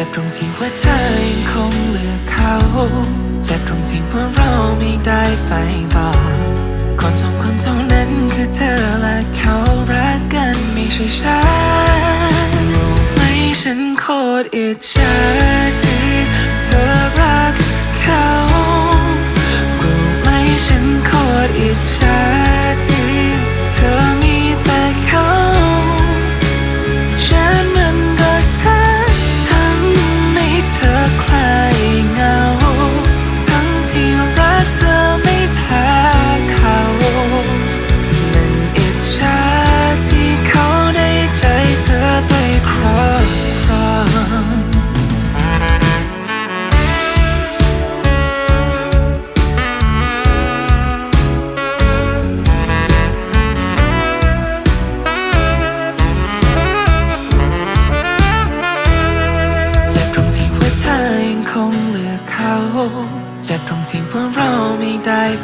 จ็บตรงที่ว่าเธอยังคงเลือกเขา เจ็บตรงที่ว่าเราไม่ได้ไปต่อ คนสองคนเท่านั้นคือเธอและเขารักกันไม่ใช่ฉันรู้ไหมฉันโคตรอิจฉาที่เธอรัก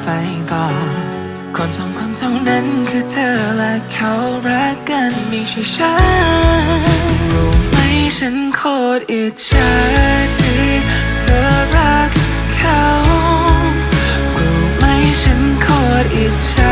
ไปต่อ คนสองคนเท่านั้นคือเธอและเขารักกันไม่ใช่ฉันรู้ไหมฉันโคตรอิจฉาที่เธอรักเขารู้ไหมฉันโคตรอิจฉา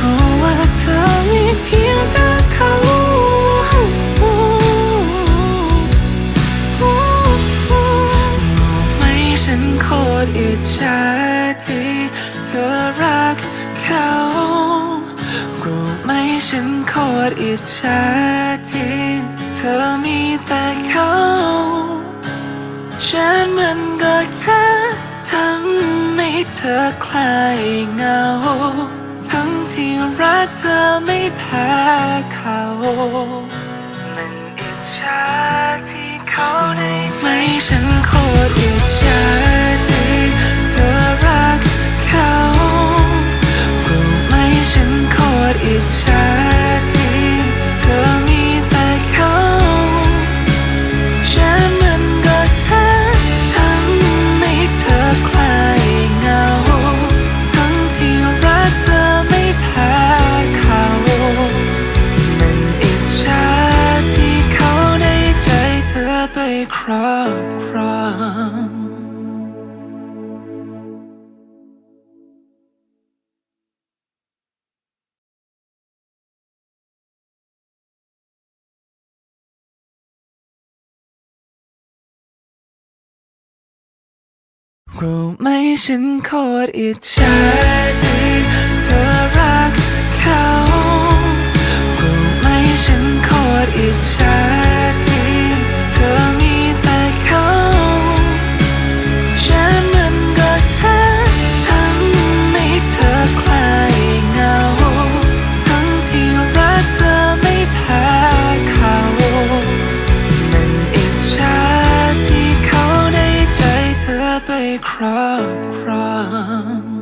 รู้ว่าเธอมีเพียงแต่เขารู้ไหมฉันโคตรอิจฉาที่เธอรักเขารู้ไหมฉันโคตรอิจฉาที่เธอมีแต่เขาฉันมันก็แค่ทำให้เธอคลายเหงา ทั้งที่รักเธอไม่แพ้เขา มันอิจฉาที่เขาได้ไม่ฉันโคตรอิจ รู้ไหมฉันโคตรอิจฉาที่ cry, cry.